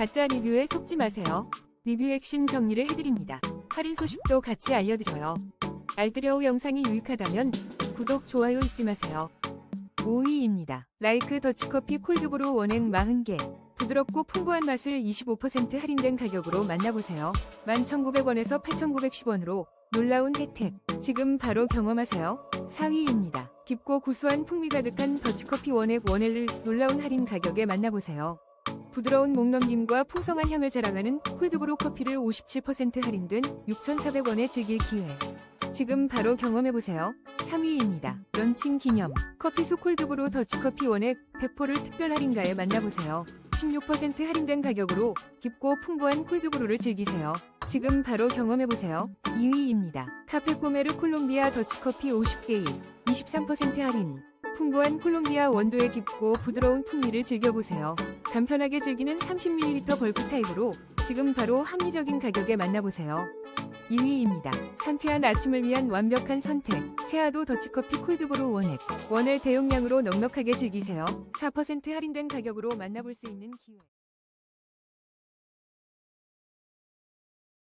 가짜 리뷰에 속지 마세요. 리뷰 핵심 정리를 해드립니다. 할인 소식도 같이 알려드려요. 알뜰여우 영상이 유익하다면 구독, 좋아요 잊지 마세요. 5위입니다. 라이크 더치커피 콜드브루 원액 40개. 부드럽고 풍부한 맛을 25% 할인된 가격으로 만나보세요. 11,900원에서 8,910원으로 놀라운 혜택. 지금 바로 경험하세요. 4위입니다. 깊고 구수한 풍미 가득한 더치커피 원액 원액을 놀라운 할인 가격에 만나보세요. 부드러운 목넘김과 풍성한 향을 자랑하는 콜드브루 커피를 57% 할인된 6,400원에 즐길 기회. 지금 바로 경험해보세요. 3위입니다. 런칭 기념 커피수 콜드브루 더치커피 원액 100포를 특별 할인가에 만나보세요. 16% 할인된 가격으로 깊고 풍부한 콜드브루를 즐기세요. 지금 바로 경험해보세요. 2위입니다. 카페 꼬메르 콜롬비아 더치커피 50개인 23% 할인 풍부한 콜롬비아 원두의 깊고 부드러운 풍미를 즐겨보세요. 간편하게 즐기는 30ml 벌크 타입으로 지금 바로 합리적인 가격에 만나보세요. 2위입니다. 상쾌한 아침을 위한 완벽한 선택. 세아도 더치커피 콜드브루 원액. 원을 대용량으로 넉넉하게 즐기세요. 4% 할인된 가격으로 만나볼 수 있는 기회.